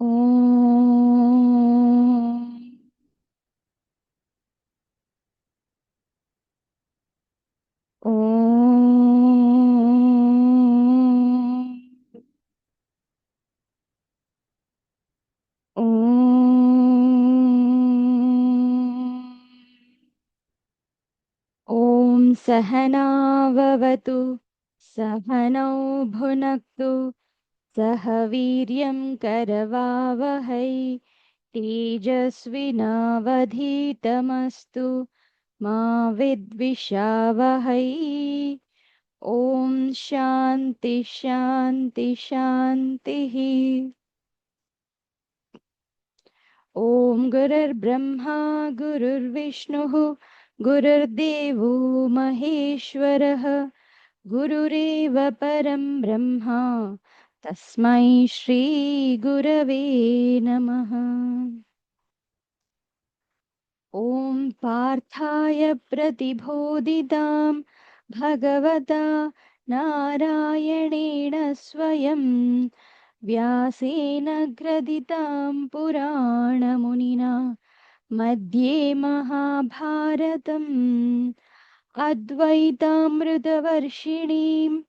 ओम सहनाववतु सहनौ भुनक्तु सह वीर्यं करवावहै, तेजस्विनावधीतमस्तु मा विद्विषावहै। ॐ शान्ति शान्ति शान्तिः। ॐ गुरुर्ब्रह्मा, गुरुर्विष्णुः, गुरुर्देवो महेश्वरः, गुरुरेव परं ब्रह्मा तस्मै श्रीगुरवे नमः। ॐ पार्थाय प्रतिबोधितां भगवता नारायणेण स्वयं व्यासेन ग्रथितां पुराणमुनिना मध्ये महाभारतम् अद्वैतामृतवर्षिणीं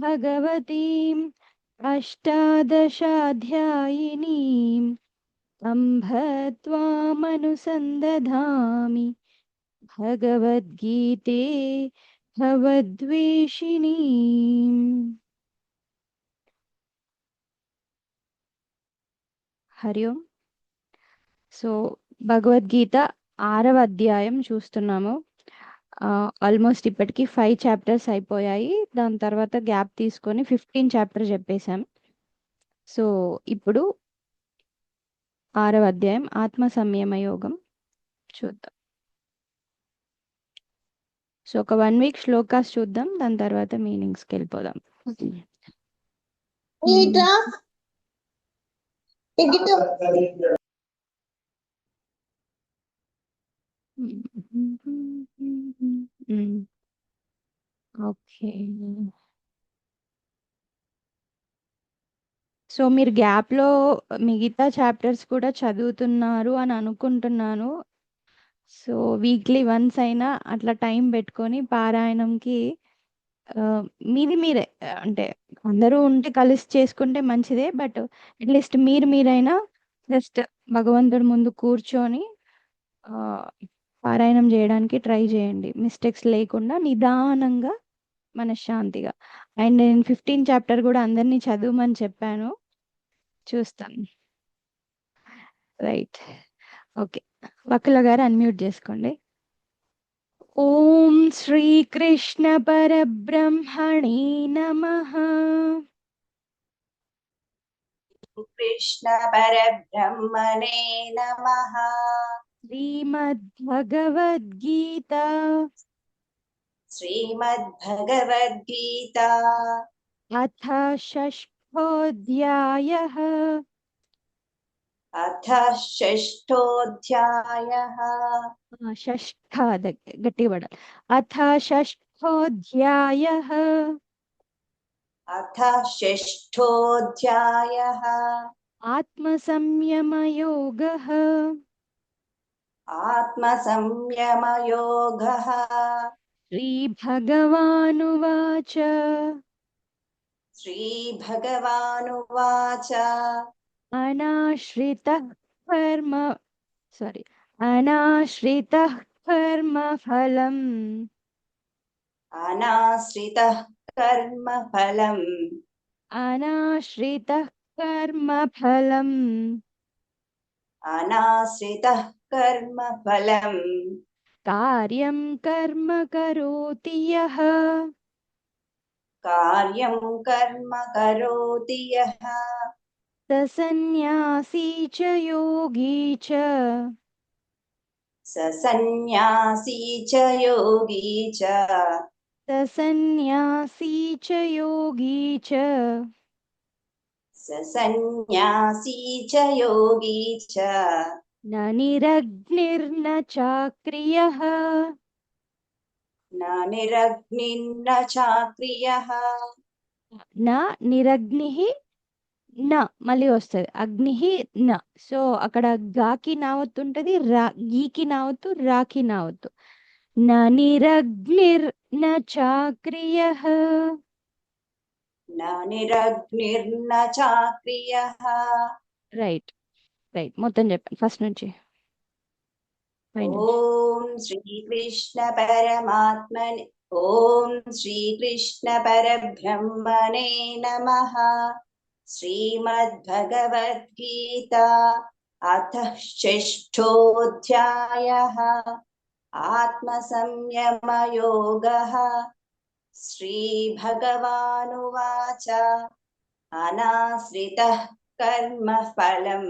भगवतीम् अष्टादशाध्यायिनीम् अम्भ त्वामनुसन्दधामि भगवद्गीते भवद्वेषिणीम् హరి ఓం సో భగవద్గీత ఆరవ అధ్యాయం చూస్తున్నాము ఆల్మోస్ట్ ఇప్పటికి ఫైవ్ చాప్టర్స్ అయిపోయాయి. దాని తర్వాత గ్యాప్ తీసుకొని ఫిఫ్టీన్ చాప్టర్ చెప్పేశాం. సో ఇప్పుడు ఆరవ అధ్యాయం ఆత్మ సంయమ యోగం చూద్దాం. సో ఒక వన్ వీక్ శ్లోకాస్ చూద్దాం. దాని తర్వాత మీనింగ్స్కి వెళ్ళిపోదాం. ఇట్లా ఓకే సో మీరు గ్యాప్లో మిగతా చాప్టర్స్ కూడా చదువుతున్నారు అని అనుకుంటున్నాను. సో వీక్లీ వన్స్ అయినా అట్లా టైం పెట్టుకొని పారాయణంకి మీది మీరే అంటే అందరూ ఉంటే కలిసి చేసుకుంటే మంచిదే బట్ అట్లీస్ట్ మీరు మీరైనా జస్ట్ భగవంతుడి ముందు కూర్చొని పారాయణం చేయడానికి ట్రై చేయండి. మిస్టేక్స్ లేకుండా నిదానంగా మనశ్శాంతిగా. అండ్ నేను ఫిఫ్టీన్ చాప్టర్ కూడా అందరినీ చదవమని చెప్పాను. చూస్తాను. రైట్. ఓకే. వకుల గారు అన్మ్యూట్ చేసుకోండి. ఓం శ్రీకృష్ణ పరబ్రహ్మణే నమ. కృష్ణ పరబ్రహ్మణే నమ. श्रीमद्भगवद्गीता। श्रीमद्भगवद्गीता। अथ षष्ठोऽध्यायः। अथ षष्ठोऽध्यायः। षष्ठाद गट्टिबड अथ षष्ठोऽध्यायः। अथ षष्ठोऽध्यायः। आत्मसंयमयोगः। అథ షష్ఠోऽధ్యాయः ఆత్మసంయమయోగः. ఆత్మసంయమయోగः శ్రీభగవానువాచ. శ్రీభగవానువాచ. అనాశ్రితः కర్మ సారీ అనాశ్రితः కర్మఫలం. అనాశ్రితः కర్మఫలం. అనాశ్రితः కర్మఫలం అనాశ్రితः కర్మఫలం కార్యం కర్మ కరోతి యః కార్యం కర్మ కరోతి యః స సన్యాసీ చ యోగీ చ స సన్యాసీ చ యోగీ చ స సన్యాసీ చ యోగీ చ స సన్యాసీ చ యోగీ చ న నిరగ్నిర్న చాక్రియః న నిరగ్నిన్న చాక్రియః న నిరగ్నిః న మళ్ళీ వస్తుంది అగ్ని న సో అక్కడ గాకి నావత్తు ఉంటుంది రా గీకి నావత్తు రాకి నావత్తు న నిరగ్నిర్ న చాక్రియ न निरग्निर्न चाक्रियः రైట్ రైట్ మొత్తం చెప్పండి ఫస్ట్ నుంచి పైన ॐ श्रीकृष्ण परमात्मने ॐ श्रीकृष्ण परब्रह्मणे नमः श्रीमद्भगवद्गीता अथ षष्ठोऽध्यायः आत्मसंयमयोगः श्रीभगवानुवाच अनाश्रितः कर्मफलम्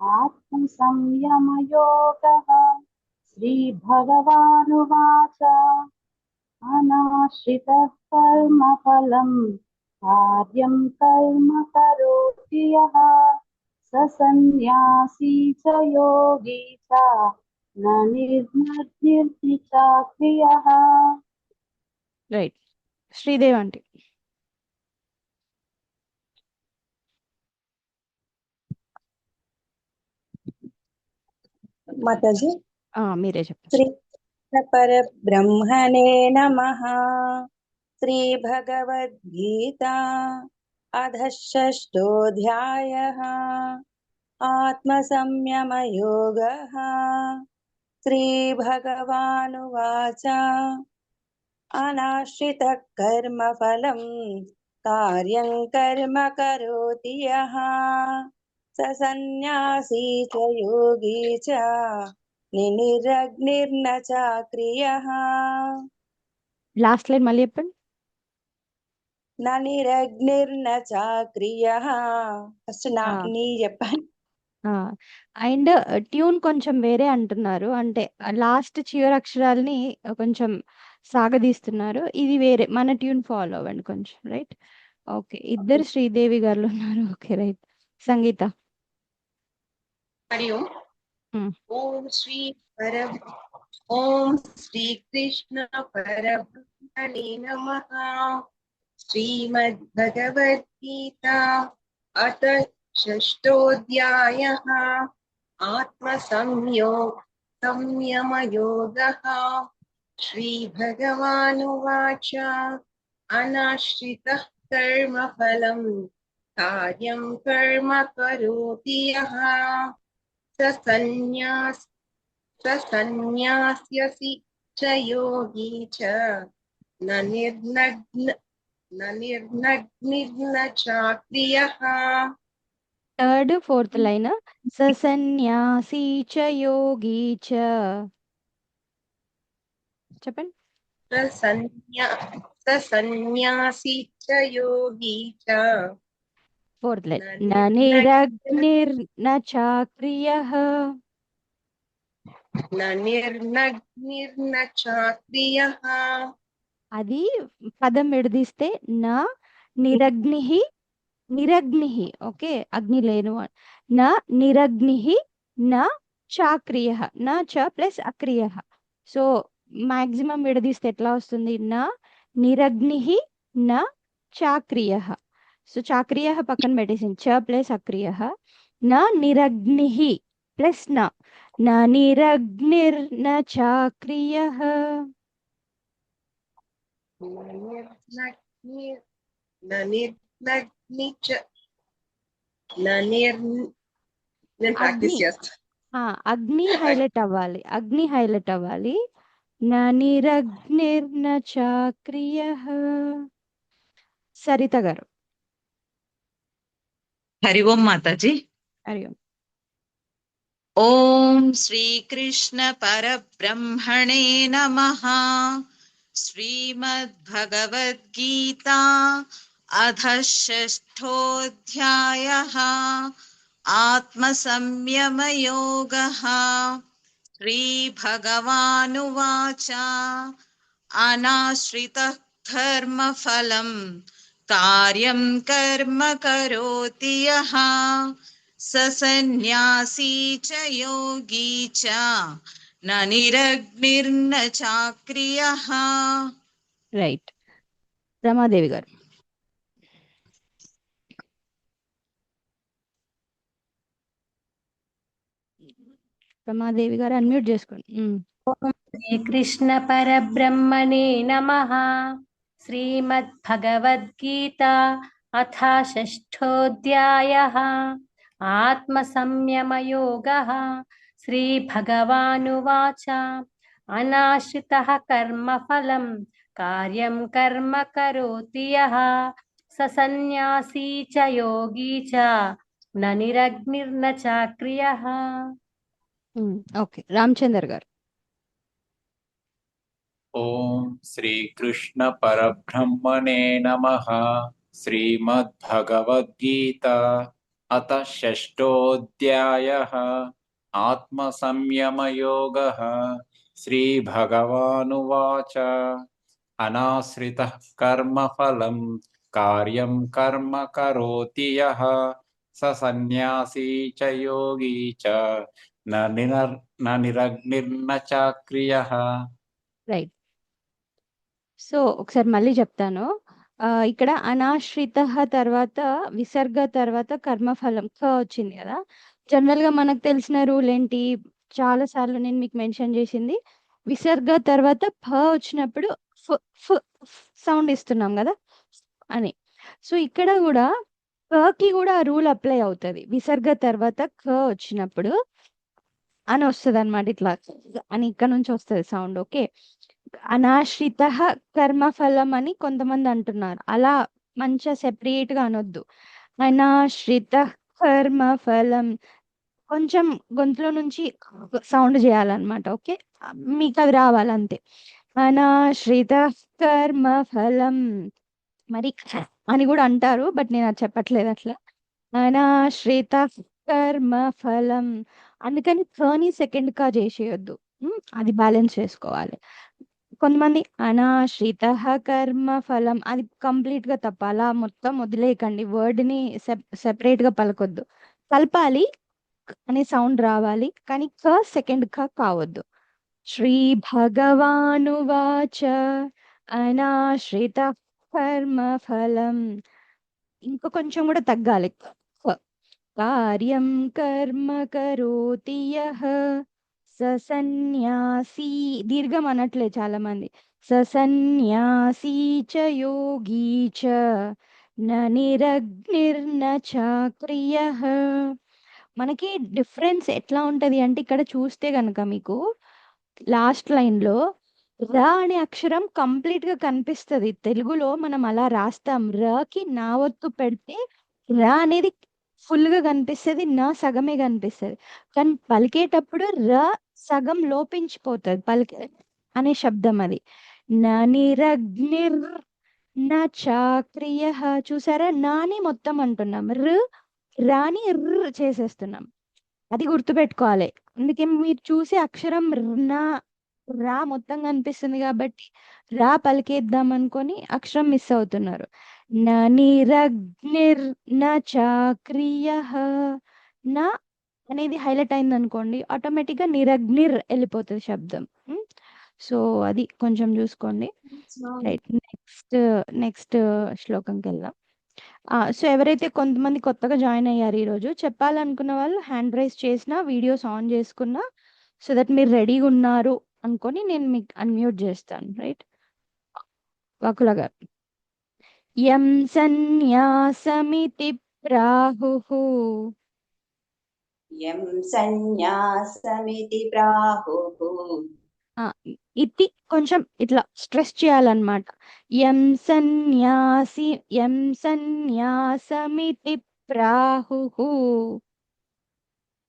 ఆత్మసంయమయోగः శ్రీభగవానువాచ అనాశ్రితः కర్మఫలం కార్యం కర్మ కరోతి యः స సన్యాసీ చ యోగి చ न निर्मग्निर्नि चाक्रियः రైట్ శ్రీదేవి ఆంటీ మాతాజీ ఆ, మీరే చెప్పండి శ్రీ పరబ్రహ్మణే నమ శ్రీ భగవద్గీత అధ షష్ఠోధ్యాయ ఆత్మసంయమయోగ శ్రీ భగవానువాచ అనాశ్రిత కర్మఫలం కార్యం కర్మ కరోతి యః స సన్యాసీ చ యోగి చ నిరగ్నిర్న చాక్రియః లాస్ట్ లైన్ మళ్ళీ చెప్పండి. న నిరగ్నిర్న చాక్రియః ఫస్ట్ నా. నీ చెప్పండి. అండ్ ట్యూన్ కొంచెం వేరే అంటున్నారు. అంటే లాస్ట్ చివరి అక్షరాల్ని కొంచెం సాగదీస్తున్నారు. ఇది వేరే మన ట్యూన్ ఫాలో అవ్వండి కొంచెం రైట్? ఓకే. ఇద్దరు శ్రీదేవి గారు ఉన్నారు. Okay right. సంగీత. हरि ओम। हम्म। ओम श्री पर ओम श्री कृष्ण परब्रह्मणे नमः। श्रीमद्भगवद्गीता अथ षष्ठोऽध्यायः। आत्मसंयोग संयमयोगः। श्रीभगवानुवाच। अनाश्रितः कर्मफलम् कार्यं कर्म करोति यः। सन्न्यास्यसि च योगी च न निर्नग्न न निर्नग्निर्न चाक्रियः థర్డ్ ఫోర్త్ లైన్ సన్యాసీ చ యోగి చ చెప్పండి स सन्न्या स सन्न्यासी ఫోర్త్ లైన్ niragnir na అది పదం విడదీస్తే నా నిరగ్నిహి నిరగ్నిహి ఓకే అగ్ని లేను నా నిరగ్నిహి నా చాక్రియ నా చ ప్లస్ అక్రియ. సో మాక్సిమం విడదీస్తే ఎట్లా వస్తుంది? నా నిరగ్నిహి నా చాక్రియ సో చాక్రియ పక్కన పెట్టేసింది చ ప్లస్ అక్రియ నా నిరగ్ని ప్లస్ నా నా నిరగ్నిర్ నా చాక్రియ అగ్ని హైలైట్ అవ్వాలి అగ్ని హైలైట్ అవ్వాలి ననిరగ్నిర్న చాక్రియ సరిత గారు हरिओं माताजी। हरिओम ओम श्री कृष्ण पर ब्रह्मणे नम। श्रीमद्भगवद्गीता अध षष्ठोऽध्यायः। आत्मसंयमयोगः। श्रीभगवानुवाच। अनाश्रितः कर्मफलम् कार्यं कर्म करोति यः स सन्न्यासी च योगी च न निरग्निर्न चाक्रियः రైట్ రమాదేవి గారు రమాదేవి గారు అన్మ్యూట్ చేసుకోండి ఉమ్. श्रीकृष्णपरब्रह्मणे नमः श्रीमद्भगवद्गीता अथ षष्ठोऽध्यायः आत्मसंयमयोगः श्रीभगवानुवाच अनाश्रितः कर्मफलं कार्यं कर्म करोति यः स सन्न्यासी च योगी च न निरग्निर्न चाक्रियः ఉమ్, ఓకే రామచందర్ గారు ॐ श्रीकृष्णपरब्रह्मणे नमः। श्रीमद्भगवद्गीता अथ षष्ठोऽध्यायः। आत्मसंयमयोगः। श्रीभगवानुवाच। अनाश्रितः कर्मफलं, कार्यं कर्म करोति यः। स सन्न्यासी च योगी च। न निरग्निर्न चाक्रियः। రైట్ సో ఒకసారి మళ్ళీ చెప్తాను. ఆ, ఇక్కడ అనాశ్రిత తర్వాత విసర్గ తర్వాత కర్మఫలం క వచ్చింది కదా. జనరల్గా మనకు తెలిసిన రూల్ ఏంటి? చాలా సార్లు నేను మీకు మెన్షన్ చేసింది. విసర్గ తర్వాత ఫ వచ్చినప్పుడు ఫ్ ఫ్ సౌండ్ ఇస్తున్నాం కదా అని. సో ఇక్కడ కూడా కి కూడా ఆ రూల్ అప్లై అవుతుంది. విసర్గ తర్వాత క వచ్చినప్పుడు అని వస్తుంది అనమాట ఇట్లా అని ఇక్కడ నుంచి వస్తుంది సౌండ్ ఓకే? అనాశ్రిత కర్మఫలం అని కొంతమంది అంటున్నారు. అలా మంచిగా సెపరేట్గా అనొద్దు. అనాశ్రిత కర్మఫలం. కొంచెం గొంతులో నుంచి సౌండ్ చేయాలన్నమాట ఓకే? మీకు అది రావాలంతే. అనాశ్రిత కర్మఫలం. మరి అని కూడా అంటారు బట్ నేను అది చెప్పట్లేదు అట్లా. అనాశ్రిత కర్మఫలం. అందుకని థర్ని సెకండ్ కా చేసేయొద్దు అది బ్యాలెన్స్ చేసుకోవాలి. కొంతమంది అనాశ్రిత కర్మ ఫలం అది కంప్లీట్గా తప్ప అలా మొత్తం వదిలేయకండి. వర్డ్ని సెపరేట్గా పలకొద్దు. కలపాలి అనే సౌండ్ రావాలి కానీ క సెకండ్ క కావద్దు. శ్రీ భగవానువాచ అనాశ్రిత కర్మ ఫలం. ఇంకా కొంచెం కూడా తగ్గాలి. కార్యం కర్మ కరోతి యహ స దీర్ఘం అనట్లే చాలా మంది స చ యోగీ చ న నిరగ్నిర్న చాక్రియ మనకి డిఫరెన్స్ ఎట్లా ఉంటది అంటే ఇక్కడ చూస్తే కనుక మీకు లాస్ట్ లైన్లో ర అనే అక్షరం కంప్లీట్గా కనిపిస్తుంది. తెలుగులో మనం అలా రాస్తాం. రకి నా ఒత్తు పెడితే ర అనేది ఫుల్గా కనిపిస్తుంది నా సగమే కనిపిస్తుంది. కానీ పలికేటప్పుడు ర సగం లోపించిపోతుంది పలికి అనే శబ్దం అది. నా నిరగ్నిర్ నా చాక్రియ. చూసారా? నాని మొత్తం అంటున్నాం. ర్ రాని ర్ చేసేస్తున్నాం. అది గుర్తుపెట్టుకోవాలి. అందుకే మీరు చూసే అక్షరం రా నా రా మొత్తం కనిపిస్తుంది కాబట్టి రా పలికేద్దాం అనుకొని అక్షరం మిస్ అవుతున్నారు. నా నిరగ్నిర్ నా చాక్రియ. నా అనేది హైలైట్ అయింది అనుకోండి ఆటోమేటిక్గా నిరగ్నిర్ వెళ్ళిపోతుంది శబ్దం. సో అది కొంచెం చూసుకోండి. రైట్. నెక్స్ట్ నెక్స్ట్ శ్లోకంకి వెళ్దాం. సో ఎవరైతే కొంతమంది కొత్తగా జాయిన్ అయ్యారు ఈరోజు చెప్పాలనుకున్న వాళ్ళు హ్యాండ్ రైస్ చేసిన వీడియోస్ ఆన్ చేసుకున్నా సో దట్ మీరు రెడీగా ఉన్నారు అనుకొని నేను మీకు అన్మ్యూట్ చేస్తాను. రైట్. వకుల గారు యం సన్యాసమితి ప్రాహు. యం సన్యాసమితి ప్రాహుః ఆ, ఇది కొంచెం ఇట్లా స్ట్రెస్ చేయాలన్నమాట. యం సన్యాసి యం సన్యాసమితి ప్రాహుః.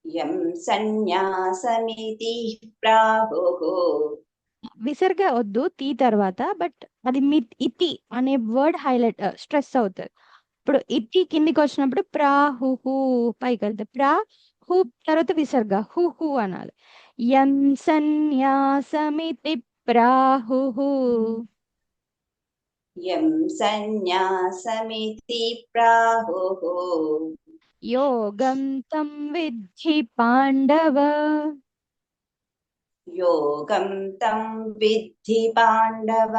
యం సన్యాసమితి ప్రాహుః. విసర్గ వద్దు తీ తర్వాత బట్ అది మీ ఇతి అనే వర్డ్ హైలైట్ స్ట్రెస్ అవుతుంది. ఇప్పుడు ఇతి కిందికి వచ్చినప్పుడు ప్రాహుహు పైకి వెళ్తే ప్రా హు తర్వాత విసర్గ హు హు అనాలి. యం సన్యాసమితి ప్రాహుహు యం సన్యాసమితి ప్రాహుః యోగం తం విద్ధి పాండవ. యోగం తం విద్ధి పాండవ.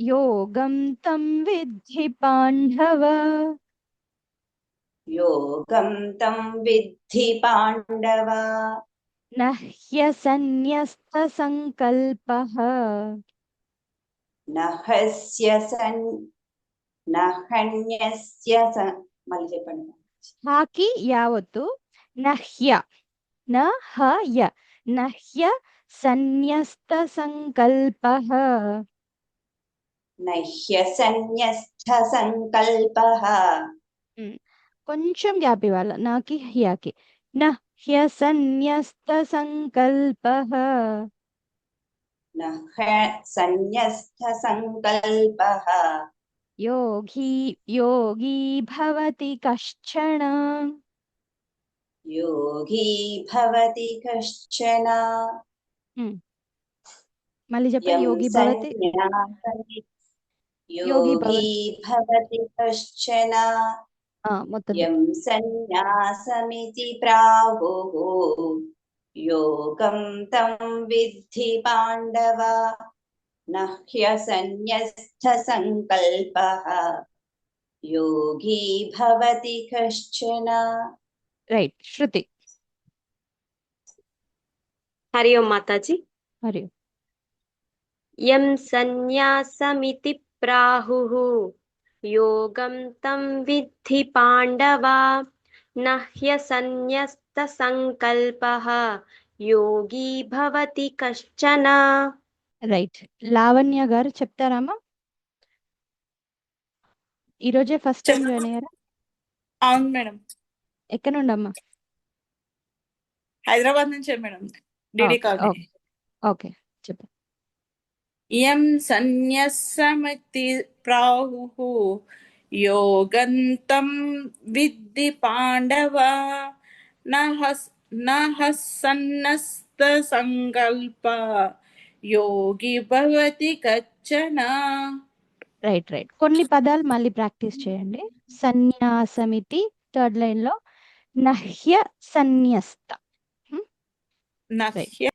యోగం తం విద్ధి పాండవ. యోగం తం విద్ధి పాండవ నహ్యసన్యస్త సంకల్పః నహస్య సన్ నహన్యస్య మళ్ళీ చెప్పండి హాకి యావత్తు నహ్య నహయ నహ్య సన్యస్త సంకల్పః నహ్య సన్యస్థ సంకల్పః కొంచెం గ్యాప్ ఇవ్వాలి. నాకి హ్యాకి. నహ్య సన్యస్త సంకల్పః. నహ సన్యస్థ సంకల్పః. యోగి యోగి భవతి కశ్చన. యోగి భవతి కశ్చన. మళ్ళీ చెప్పండి యం యోగి భవతి. సన్యాసమి- యోగి యోగి భవతి కశ్చన. ఆ, మొత్తం యం సన్యాసమితి ప్రాహుః యోగం తం విద్ధి పాండవ నహ్యసన్యస్థ సంకల్పః యోగి భవతి కశ్చన రైట్ శృతి హరి ఓం మాతాజీ మరి యం తం విద్ధి పాండవ నహ్య సన్యస్త సంకల్పః యోగి భవతి కశ్చన రైట్ లావణ్య గారు చెప్తారామా ఈరోజే ఫస్ట్ టైం జాయిన్ అయ్యారా? అవును మేడం. ఎక్కడ నుండమ్మా హైదరాబాద్ నుంచే మేడం. డిడి ఓకే. కాలనీ యం సన్యస్సమితి ప్రాహుః యోగంతం విద్ధి పాండవ నహస్ నహసన్నస్త సంకల్ప యోగి భవతి కచ్చన రైట్ రైట్ కొన్ని పదాలు మళ్ళీ ప్రాక్టీస్ చేయండి. సన్యాసమితి థర్డ్ లైన్లో నహ్య సన్యస్త నహ్య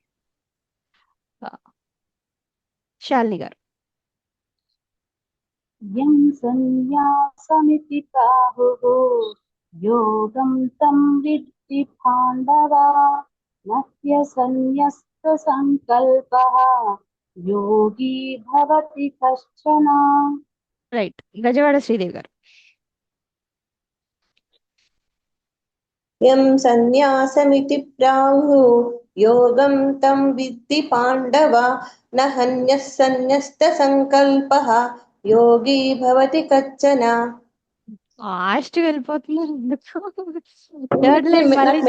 శాలిని గారు యం సన్యాసమితి ప్రాహుః యోగం తం విద్ధి పాండవ నహ్య సన్యస్త సంకల్పః యోగి భవతి కశ్చన రైట్ గజవాడ శ్రీదేవి గారు యం సన్యాసమితి ప్రాహు యోగం తం విద్ధి పాండవ హన్యః సన్యస్త సంకల్పః యోగి భవతి కచ్చన ఫాస్ట్ వెళ్ళిపోతున్నారు థర్డ్ లైన్ మళ్ళీ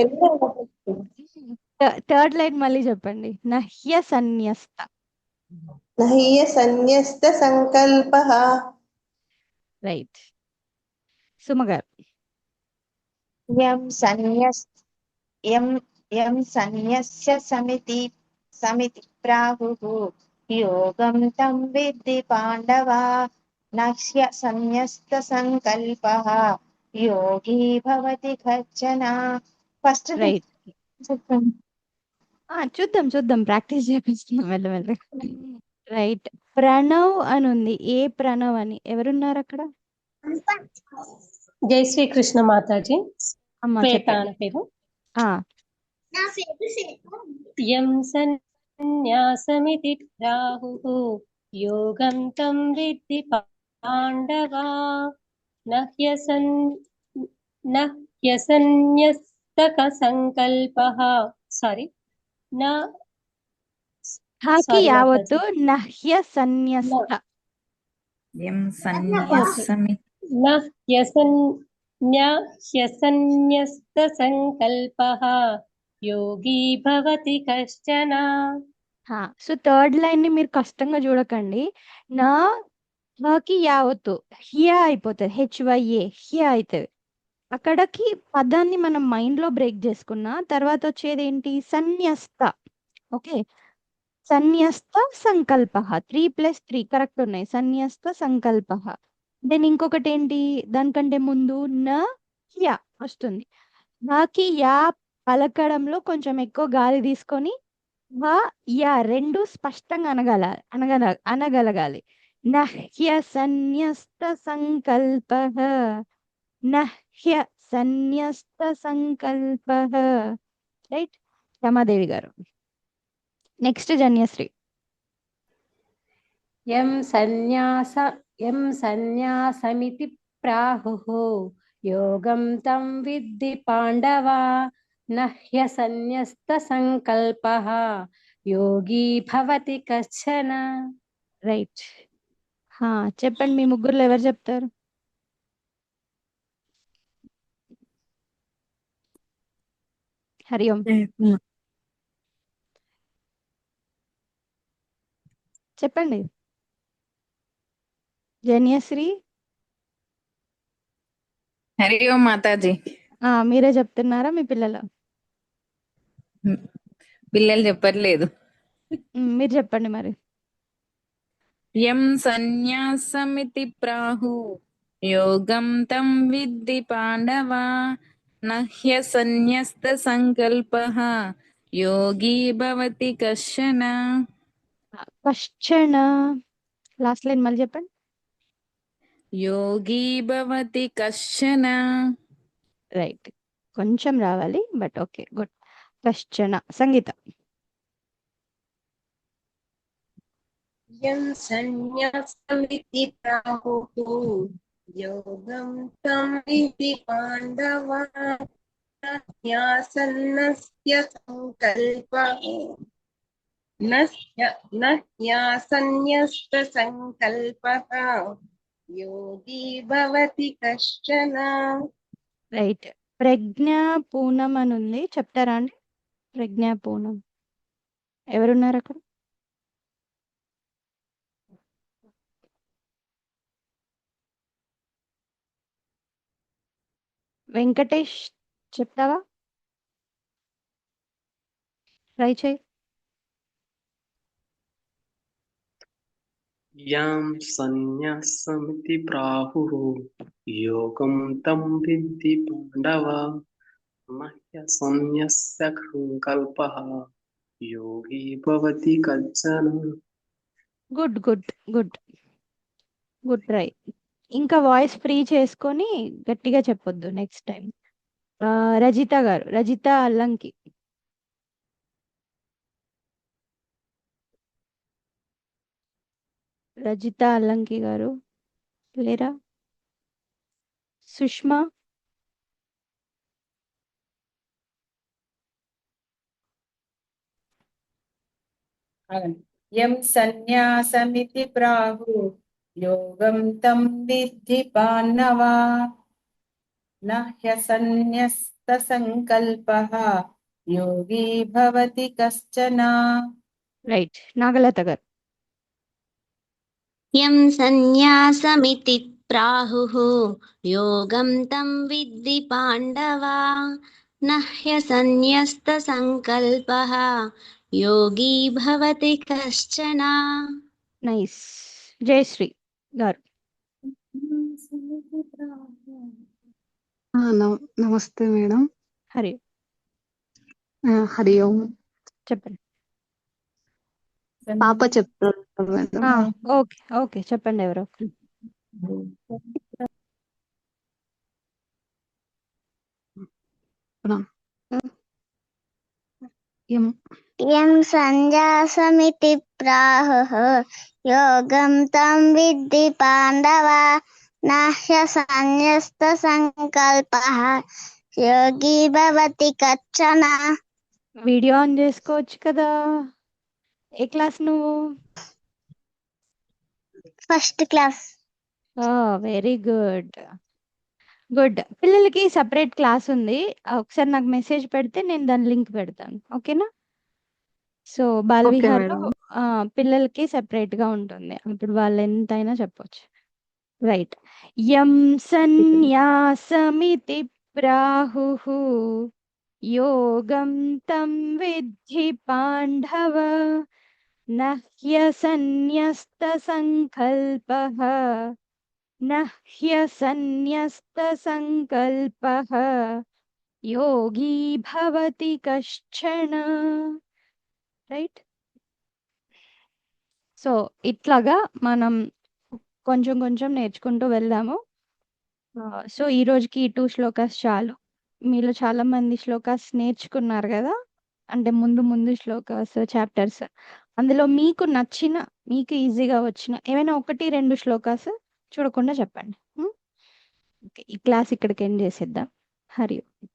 థర్డ్ లైన్ మళ్ళీ చెప్పండి. నహ్య సన్యస్త. నహ్య సన్యస్త సంకల్పః। రైట్ సుమ గారు. యం సన్యస్ యం యం సన్యస్య సమితి సమితి ప్రాహుః యోగం తం విద్ధి పాండవ నక్ష్య సన్యస్త సంకల్పః యోగి భవతి కచ్చన ఫస్ట్ రైట్ చూద్దాం చూద్దాం. ప్రాక్టీస్ చేపిస్తున్నాం. మెల్లమెల్ల రైట్ ప్రణవ్ అని ఉంది. ఏ ప్రణవ్ అని? ఎవరున్నారు అక్కడ? జై శ్రీ కృష్ణ మాతాజీ. పేరు. ఆ, యం సన్యాసమితి రాహుః యోగం తం విద్ధి పాండవా నహ్యసన్ నహ్యసన్యస్తక సంకల్పః సారీ నా హాకి సారీ యావత్తు మాతాజీ నహ్య సన్యస్త యం సన్యాసమి యోగి భవతి కశ్చన. సో థర్డ్ లైన్ని మీరు కష్టంగా చూడకండి. నా హకి యావత్తు హియా అయిపోతుంది హెచ్వైఏ హియా అవుతుంది అక్కడకి పదాన్ని మనం మైండ్లో బ్రేక్ చేసుకున్న తర్వాత వచ్చేది ఏంటి సన్యస్త. ఓకే? సన్యస్త సంకల్ప. త్రీ ప్లస్ త్రీ కరెక్ట్ ఉన్నాయి. సన్యస్త సంకల్ప. దెన్ ఇంకొకటి ఏంటి దానికంటే ముందు న యా వస్తుంది. నాకి యా పలకడంలో కొంచెం ఎక్కువ గాలి తీసుకొని వా యా రెండు స్పష్టంగా అనగల అనగల అనగలగాలి. నహ్య సన్యస్త సంకల్ప. నహ్య సన్యస్త సంకల్ప. రైట్? రమాదేవి గారు. నెక్స్ట్ జన్యశ్రీ. ఎం సన్యాస యం సన్యాసమితి ప్రాహు. యోగం తం విద్ధి పాండవా. నహ్య సన్యస్త సంకల్పః యోగి భవతి కశ్చన. రైట్. హా చెప్పండి మీ ముగ్గురులో ఎవరు చెప్తారు? హరి ఓం చెప్పండి. జన్యశ్రీ. హరి ఓం మాతాజీ. ఆ మీరే చెప్తున్నారా మీ పిల్లలు? పిల్లలు చెప్పట్లేదు. మీరు చెప్పండి మరి. యం సన్యాసమితి ప్రాహు యోగం తం విద్ధి పాండవ నహ్య సన్యస్త సంకల్ప యోగి భవతి కశ్చన. క్వశ్చన్ లాస్ట్ లైన్ మళ్ళీ చెప్పండి. యోగి భవతి కశ్చన. రైట్ కొంచెం రావాలి but okay good question Sangeetha యం సన్యాసమితి ప్రాహుః యోగం తం పాండవ న్యాసన్నస్య సంకల్ప నన్యాసన్యస్త సంకల్ప యోగి భవతి కశ్చన రైట్ ప్రజ్ఞా పూనం అని ఉంది చెప్తారా అండి ప్రజ్ఞాపూర్ణం. ఎవరున్నారు అక్కడ? వెంకటేష్ చెప్తావా? ట్రై చేయి. యాం సన్యాసమితి ప్రాహురు యోగం తం విద్ది పాండవ. సన్యస్య యోగి భవతి కచ్చన good good good good try ఇంకా వాయిస్ ఫ్రీ చేసుకొని గట్టిగా చెప్పొద్దు నెక్స్ట్ టైం రజిత గారు రజిత అల్లంకి. రజిత అల్లంకి గారు లేరా? సుష్మా? యం సన్యాసమితి ప్రాహు యోగం తం విద్ధి పాన్నవా నహ్యసన్యస్త సంకల్ప యోగి భవతి కశ్చన రైట్ నాగలత గారు యం సన్యాసమితి ప్రాహుః యోగం తం విద్ధి పాండవా నహ్య సన్యస్త సంకల్పః యోగి భవతి కశ్చన నైస్ జయశ్రీ గారు నమస్తే మేడం హరి హరి ఓం చెప్పండి పాప చెప్తారు ఓకే ఓకే చెప్పండి ఎవరో ఒకరు. ఎం యం సంజాసమితి ప్రాహుః యోగం తం విద్ధి పాండవ నాహ్య సన్యస్త సంకల్పః యోగి భవతి కచ్చన వీడియో ఆన్ చేసుకోవచ్చు కదా? ఏ క్లాస్ నువ్వు? First class very good good పిల్లలకి సపరేట్ క్లాస్ ఉంది. ఒకసారి నాకు మెసేజ్ పెడితే నేను దాని లింక్ పెడతాను. ఓకేనా సో బాల ఓకే విహార్‌లో మేడం. ఆహ్, పిల్లలకి సెపరేట్‌గా ఉంటుంది. అప్పుడు వాళ్ళెంతైనా చెప్పొచ్చు. రైట్. యం ఓకే. సన్యాసమితి ప్రాహుః యోగం తం విద్ధి పాండవ నహ్యసన్యస్త సంకల్పః నహ్యసన్యస్త సంకల్పః యోగీ భవతి కశ్చన రైట్ సో ఇట్లాగా మనం కొంచెం కొంచెం నేర్చుకుంటూ వెళ్దాము. సో ఈ రోజుకి ఈ టూ శ్లోకాస్ చాలు. మీలో చాలా మంది శ్లోకాస్ నేర్చుకున్నారు కదా? అంటే ముందు ముందు శ్లోకాస్ చాప్టర్స్. అందులో మీకు నచ్చిన మీకు ఈజీగా వచ్చిన ఏమైనా ఒకటి రెండు శ్లోకాస్ చూడకుండా చెప్పండి. ఈ క్లాస్ ఇక్కడికి ఎండ్ చేసేద్దాం. హరి ఓం.